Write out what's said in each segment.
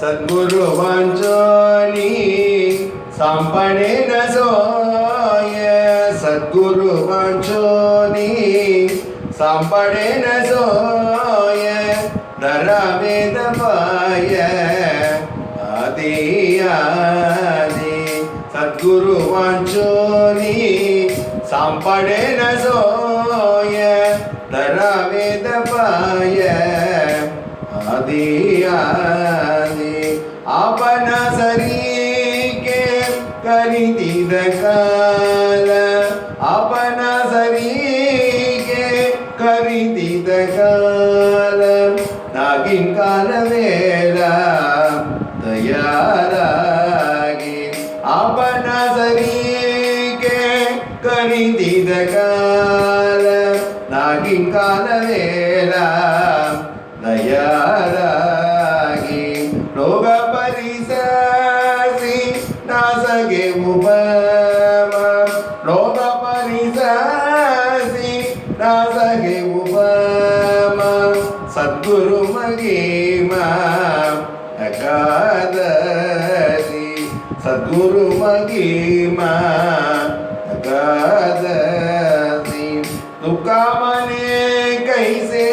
सद्गुरुवञ्चोनि साम्पणेन सोय सद्गुरुवञ्चोनि साम्पणेन सोय धरवेदपाय आदियादि सद्गुरुवञ्चोनि साम्पणेन सोय धरवेदपाय आदिया अपना शरीर के करिदिद काल अपना शरीर के करिदिद काल नागिन काल वेला तयारागी अपना शरीर के करिदिद काल नागिन काल वेला ವಾಸಗೆ ಉಪಮ ಲೋಕ ಪರಿಸಾಸಿ ರಾಸಗೆ ಉಪಮ ಸದ್ಗುರು ಮಗಿಮ ಅಗಾದಿ ಸದ್ಗುರು ಮಗಿಮ ಅಗಾದಿ ದುಃಖಾಮನೆ ಕೈಸೆ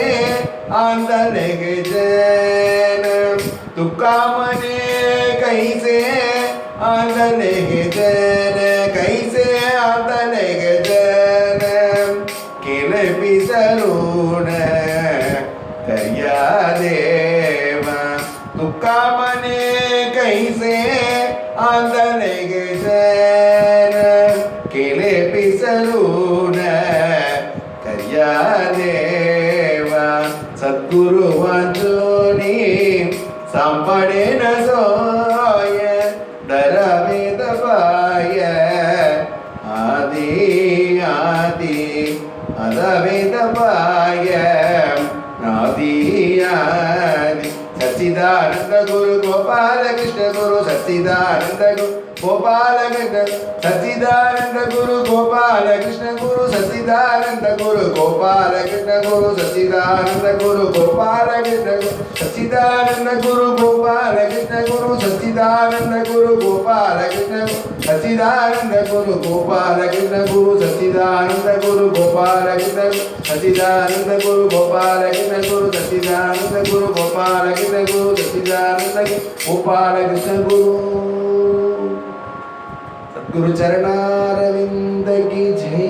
ಆಂದರೆಗೆ ಜನ ದುಃಖಾಮನೆ ಕೈಸೆ ಆತನಿಗೆ ಜನ ಕೈಸೆ ಆತನಿಗೆ ಜನ ಕೆಳಪಿಸಲೂಣ ದಯಾದೇವ ದುಃಖಮನೆ ಕೈಸೆ ಆತನಿಗೆ ಜನ ಕೆಳಪಿಸಲೂಣ ಕರ್ಯಾದೇವ ಸದ್ಗುರುವಂತೋ ನೀ ಸಂಪಡೆನ ಸೋ ஆதி ஆதி அதவேதமாய సచ్చిదానంద గురు గోపాలకృష్ణ గురు సచ్చిదానంద గురు గోపాలకృష్ణ సచ్చిదానంద గురు గోపాలకృష్ణ గురు సచ్చిదానంద గురు గోపాలకృష్ణ గురు సచ్చిదానంద గురు గోపాలకృష్ణ సచ్చిదానంద గురు గోపాలకృష్ణ గురు సచ్చిదానంద గురు గోపాలకృష్ణ సచ్చిదానంద గురు గోపాలకృష్ణ గురు సచ్చిదానంద గురు గోపాలకృష్ణ సచ్చిదానంద గురు గోపాలకృష్ణ గురు జానత గురు గోపాలకిత గురు గతి జానత గోపాలకిత గురు సద్గురు చరణారవిందకి జై.